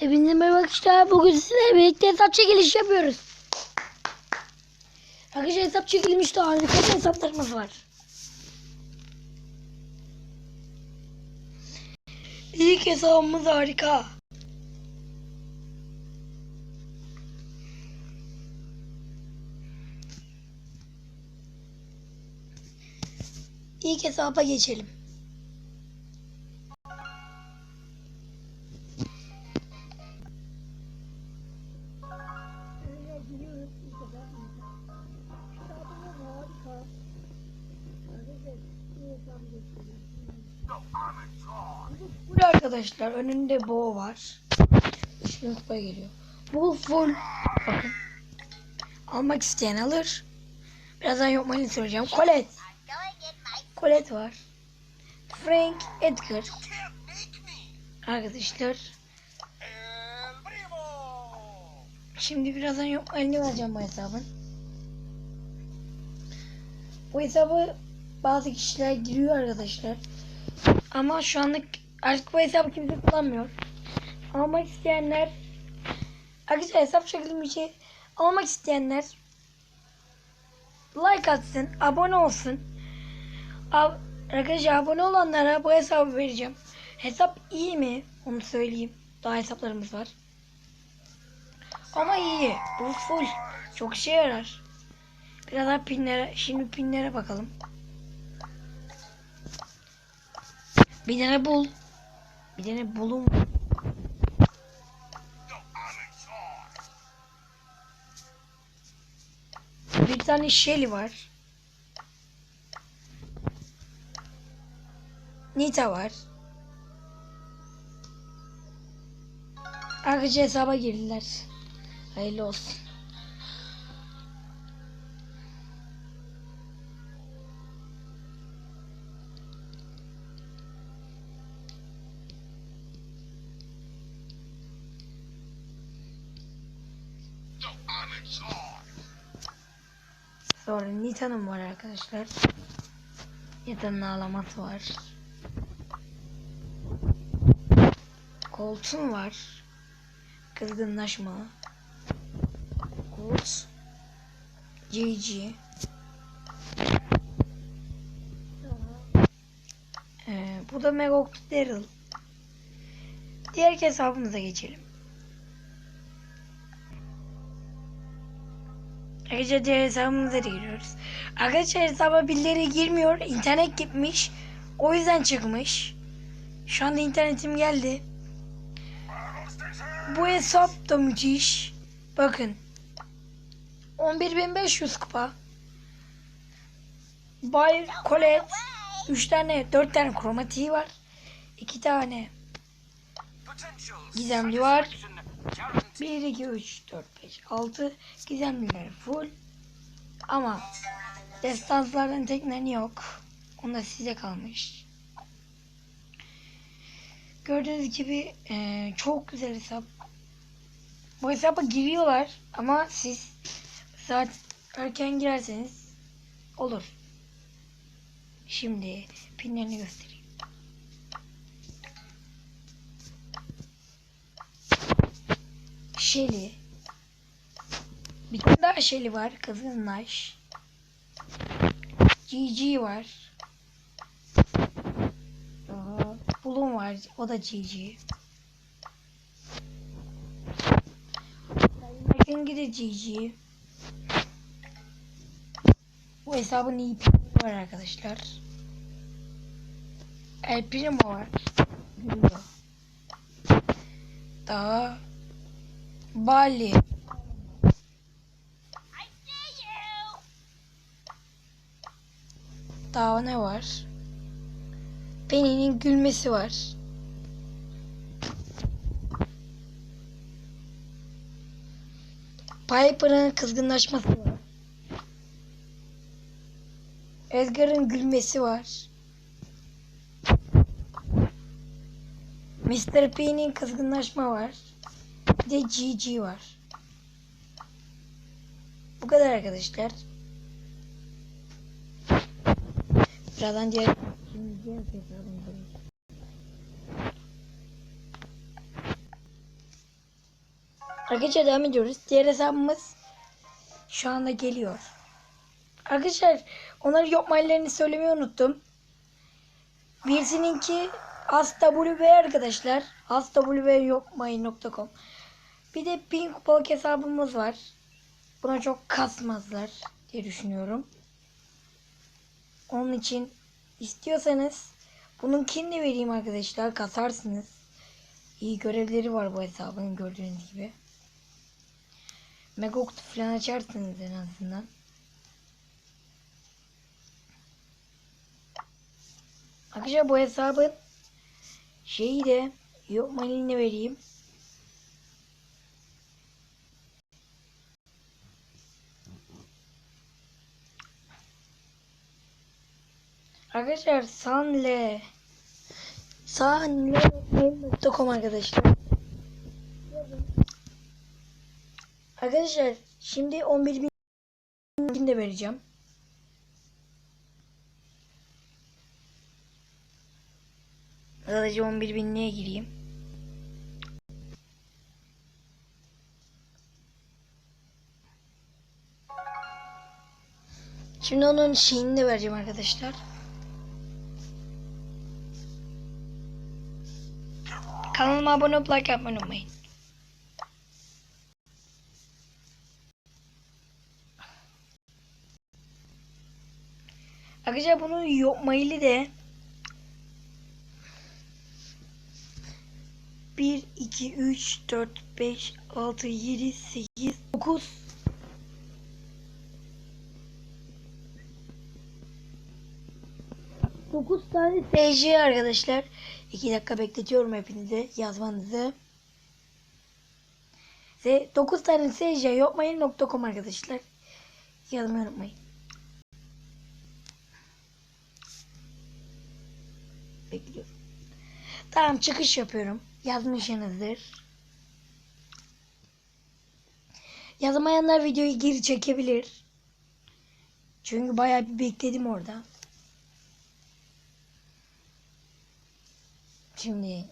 Hepinize merhaba arkadaşlar. Bugün sizlerle birlikte hesap çekiliş yapıyoruz. Arkadaşlar hesap çekilmişti. Harika hesaplarımız var. İlk hesabımız harika. İlk hesaba geçelim. Arkadaşlar önünde Bo var. Şimdi kupaya geliyor. Bu full. Bakın. Almak isteyen alır. Birazdan yokmalını soracağım. Colette. Colette var. Frank Edgar. Arkadaşlar. Şimdi birazdan yokmalını vereceğim bu hesabın. Bu hesabı bazı kişiler giriyor arkadaşlar. Ama şu anlık artık bu hesabı kimse kullanmıyor. Almak isteyenler arkadaşlar hesap çekilmişi almak isteyenler like atsın, abone olsun. Ab arkadaşlar abone olanlara bu hesabı vereceğim. Hesap iyi mi? Onu söyleyeyim. Daha hesaplarımız var. Ama iyi. Bu full. Çok işe yarar. Biraz daha pinlere, şimdi pinlere bakalım. Bir tane bul. Bir tane bulum. Bir tane Shelly var. Nita var. Arkadaşlar hesaba girdiler. Hayırlı olsun. Sonra Nita'nın var arkadaşlar. Nita'nın ağlaması var. Colt'un var. Kızgınlaşma. Colt. GG. Ee, bu da Megok Daryl. Diğer hesabımıza geçelim. Arkadaşlar diğer hesabımıza giriyoruz. Arkadaşlar hesaba birileri girmiyor. İnternet gitmiş. O yüzden çıkmış. Şu anda internetim geldi. Bu hesap da müthiş. Bakın. 11.500 kupa. Bay Colette 3 tane 4 tane kromatiği var. 2 tane gizemli var. 1, 2, 3, 4, 5, 6 gizemliler full. Ama destanslardan tekneni yok. Onda size kalmış. Gördüğünüz gibi eee, çok güzel hesap. Bu hesaba giriyorlar ama siz saat erken girerseniz olur. Şimdi pinlerini göstereyim. Shelly. Bir tane daha Shelly var. Kızın Naş. GG var. Bulun var. O da GG. Rengi de GG. Bu hesabın iyi pini var arkadaşlar. El Primo var. Daha Bali. Daha ne var? Penny'nin gülmesi var. Piper'ın kızgınlaşması var. Edgar'ın gülmesi var. Mr. P'nin kızgınlaşma var. Bir de GG var. Bu kadar arkadaşlar. Birazdan diğer diğer geçelim. Arkadaşlar devam ediyoruz. Diğer hesabımız şu anda geliyor. Arkadaşlar onların yok maillerini söylemeyi unuttum. Birisininki aswv arkadaşlar. aswwyokmail.com Bir de pin kupalık hesabımız var. Buna çok kasmazlar diye düşünüyorum. Onun için istiyorsanız bununkini de vereyim arkadaşlar. Kasarsınız. İyi görevleri var bu hesabın gördüğünüz gibi. Mega kutu falan açarsınız en azından. Arkadaşlar bu hesabın şeyi de yok malini vereyim. Arkadaşlar sanle sanle.com arkadaşlar. Arkadaşlar şimdi 11 bin de vereceğim. Sadece 11 binliğe gireyim. Şimdi onun şeyini de vereceğim arkadaşlar. Kanalıma abone olup like yapmayı unutmayın. Arkadaşlar bunun yok maili de 1, 2, 3, 4, 5, 6, 7, 8, 9 9 tane SC arkadaşlar. 2 dakika bekletiyorum hepinize yazmanızı. Ve 9 tane SC yapmayın.com arkadaşlar. Yazmayı unutmayın. Bekliyorum. Tamam çıkış yapıyorum. Yazmışsınızdır. Yazmayanlar videoyu geri çekebilir. Çünkü bayağı bir bekledim orada. Şimdi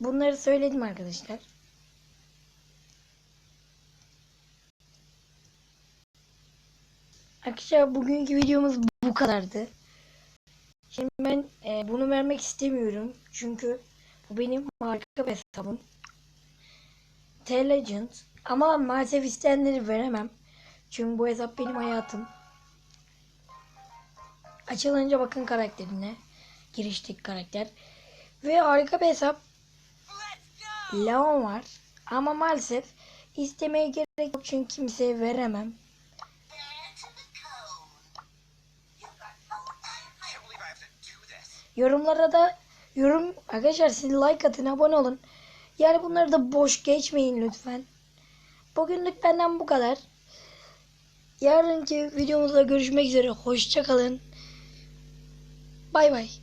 bunları söyledim arkadaşlar. Arkadaşlar bugünkü videomuz bu kadardı. Şimdi ben e, bunu vermek istemiyorum. Çünkü bu benim bir hesabım. T-Legend. Ama maalesef isteyenleri veremem. Çünkü bu hesap benim hayatım. Açılınca bakın karakterine. Girişteki karakter. Ve harika bir hesap. Leon var. Ama maalesef istemeye gerek yok çünkü kimseye veremem. Yorumlara da yorum arkadaşlar siz like atın abone olun. Yani bunları da boş geçmeyin lütfen. Bugünlük benden bu kadar. Yarınki videomuzda görüşmek üzere. Hoşça kalın. Bay bay.